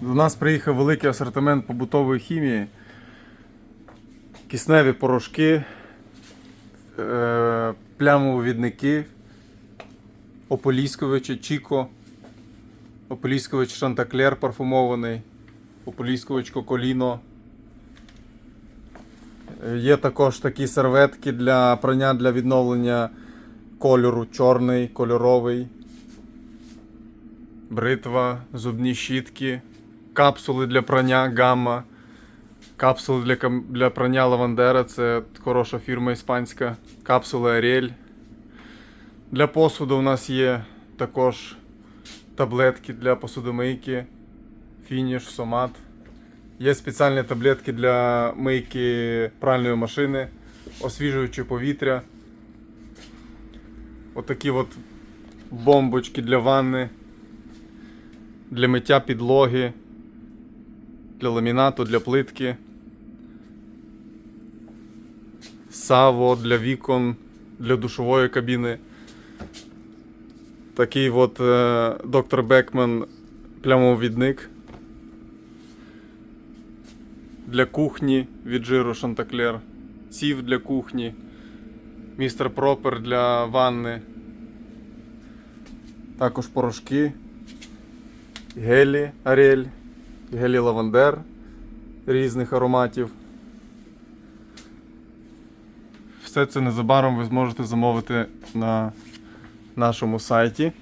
До нас приїхав великий асортимент побутової хімії, кисневі порошки, е, плямовідники, Ополісковичі, Чіко, Ополіскович Шантаклер парфумований, Ополіскович Коколіно. Е, Є також такі серветки для прання для відновлення кольору, чорний, кольоровий. Бритва, зубні щітки, капсули для прання гамма, капсули для, для прання лавандера це хороша фірма іспанська, капсули Ariel. Для посуду у нас є також таблетки для посудомийки, фініш, сомат. Є спеціальні таблетки для мийки пральної машини, освіжуючи повітря. Отакі от бомбочки для ванни для миття підлоги, для ламінату, для плитки. Саво для вікон, для душової кабіни. Такий от е, доктор Бекман плямовідник. Для кухні від жиру Шантаклер. Сів для кухні. Містер Пропер для ванни. Також порошки гелі Арель, гелі лавандер різних ароматів. Все це незабаром ви зможете замовити на нашому сайті.